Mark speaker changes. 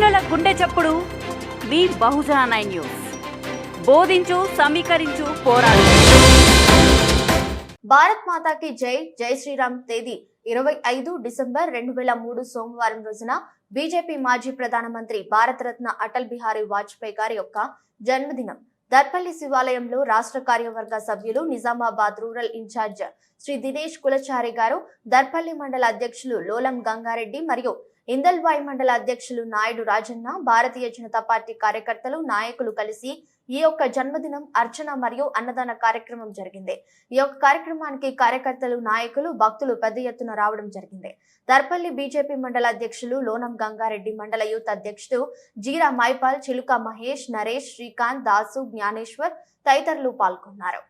Speaker 1: గుండె చప్పుడు మీ బహుజన nine news. బోధించు సమీకరించు పోరాడు.
Speaker 2: భారత్ మాతాకి జై జై శ్రీరామ్ తేదీ ఇరవై ఐదు డిసెంబర్ రెండు వేల మూడు సోమవారం రోజున బీజేపీ మాజీ ప్రధానమంత్రి భారతరత్న అటల్ బిహారీ వాజ్పేయి గారి యొక్క జన్మదినం. దర్పల్లి శివాలయంలో రాష్ట్ర కార్యవర్గ సభ్యులు నిజామాబాద్ రూరల్ ఇన్ఛార్జ్ శ్రీ దినేష్ కులచారి గారు దర్పల్లి మండల అధ్యక్షులు లోలం గంగారెడ్డి మరియు ఇందల్వాయి మండల అధ్యక్షులు నాయుడు రాజన్న భారతీయ జనతా పార్టీ కార్యకర్తలు నాయకులు కలిసి ఈ యొక్క జన్మదినం అర్చన మరియు అన్నదాన కార్యక్రమం జరిగింది. ఈ యొక్క కార్యక్రమానికి కార్యకర్తలు నాయకులు భక్తులు పెద్ద ఎత్తున రావడం జరిగింది. దర్పల్లి బీజేపీ మండల అధ్యక్షులు లోనం గంగారెడ్డి మండల యూత్ అధ్యక్షుడు జీరా మైపాల్ చిలుక మహేష్ నరేష్ శ్రీకాంత్ దాసు జ్ఞానేశ్వర్ తదితరులు పాల్గొన్నారు.